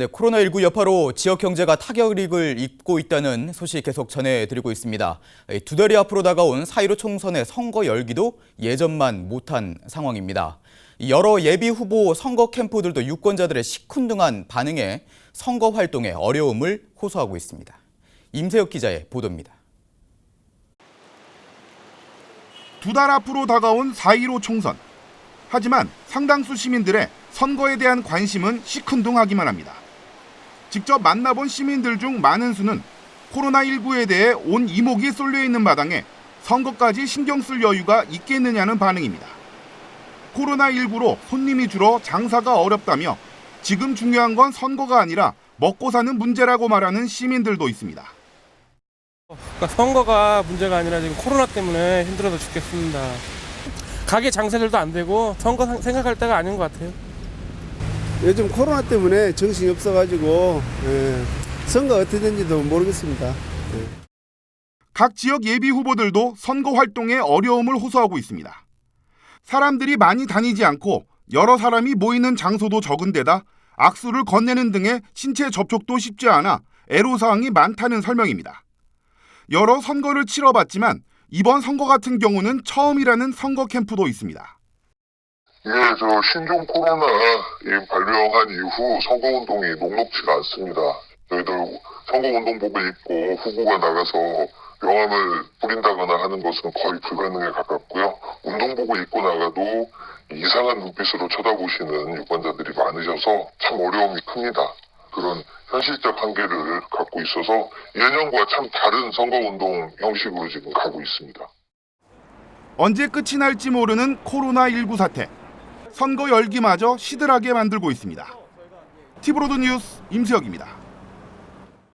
네, 코로나19 여파로 지역 경제가 타격을 입고 있다는 소식 계속 전해드리고 있습니다. 두 달이 앞으로 다가온 4.15 총선의 선거 열기도 예전만 못한 상황입니다. 여러 예비 후보 선거 캠프들도 유권자들의 시큰둥한 반응에 선거 활동에 어려움을 호소하고 있습니다. 임세혁 기자의 보도입니다. 두 달 앞으로 다가온 4.15 총선. 하지만 상당수 시민들의 선거에 대한 관심은 시큰둥하기만 합니다. 직접 만나본 시민들 중 많은 수는 코로나19에 대해 온 이목이 쏠려 있는 마당에 선거까지 신경 쓸 여유가 있겠느냐는 반응입니다. 코로나19로 손님이 줄어 장사가 어렵다며 지금 중요한 건 선거가 아니라 먹고 사는 문제라고 말하는 시민들도 있습니다. 그러니까 선거가 문제가 아니라 지금 코로나 때문에 힘들어서 죽겠습니다. 가게 장사들도 안 되고 선거 상- 생각할 때가 아닌 것 같아요. 요즘 코로나 때문에 정신이 없어가지고 예, 선거 어떻게 된지도 모르겠습니다. 각 지역 예비 후보들도 선거 활동에 어려움을 호소하고 있습니다. 사람들이 많이 다니지 않고 여러 사람이 모이는 장소도 적은 데다 악수를 건네는 등의 신체 접촉도 쉽지 않아 애로사항이 많다는 설명입니다. 여러 선거를 치러봤지만 이번 선거 같은 경우는 처음이라는 선거 캠프도 있습니다. 예, 저 신종 코로나 이 발병한 이후 선거운동이 녹록지가 않습니다. 저희들 선거운동복을 입고 후보가 나가서 명함을 뿌린다거나 하는 것은 거의 불가능에 가깝고요. 운동복을 입고 나가도 이상한 눈빛으로 쳐다보시는 유권자들이 많으셔서 참 어려움이 큽니다. 그런 현실적 한계를 갖고 있어서 예년과 참 다른 선거운동 형식으로 지금 가고 있습니다. 언제 끝이 날지 모르는 코로나19 사태. 선거 열기마저 시들하게 만들고 있습니다. 티브로드 뉴스 임수혁입니다.